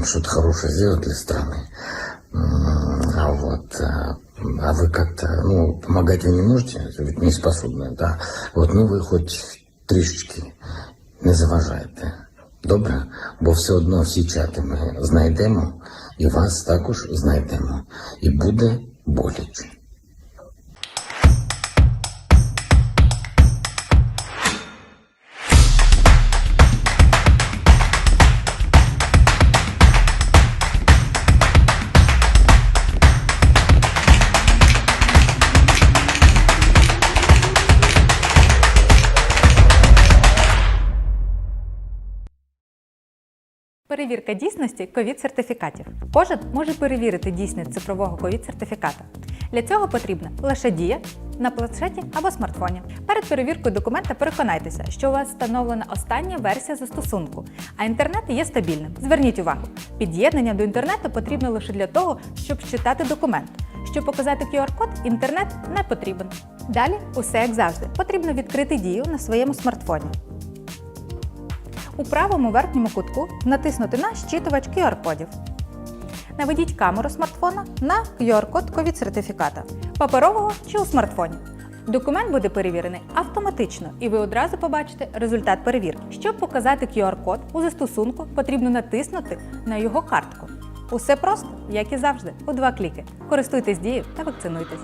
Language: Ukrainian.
там что-то хорошее сделать для страны. М, А вот, а а вы как-то, ну, помогать вы не можете, ведь не способны, да? Вот, ну, ви хоч трішечки не заважайте. Добре? Бо все одно всі чати ми знайдемо, і вас також знайдемо. І буде боляче. Перевірка дійсності ковід-сертифікатів. Кожен може перевірити дійсність цифрового ковід-сертифіката. Для цього потрібна лише дія на планшеті або смартфоні. Перед перевіркою документа переконайтеся, що у вас встановлена остання версія застосунку, а інтернет є стабільним. Зверніть увагу, під'єднання до інтернету потрібно лише для того, щоб читати документ. Щоб показати QR-код, інтернет не потрібен. Далі, усе як завжди, потрібно відкрити дію на своєму смартфоні. У правому верхньому кутку натиснути на щитувач QR-кодів. Наведіть камеру смартфона на QR-код ковід-сертифіката, паперового чи у смартфоні. Документ буде перевірений автоматично, і ви одразу побачите результат перевірки. Щоб показати QR-код у застосунку, потрібно натиснути на його картку. Усе просто, як і завжди, у два кліки. Користуйтесь дією та вакцинуйтесь.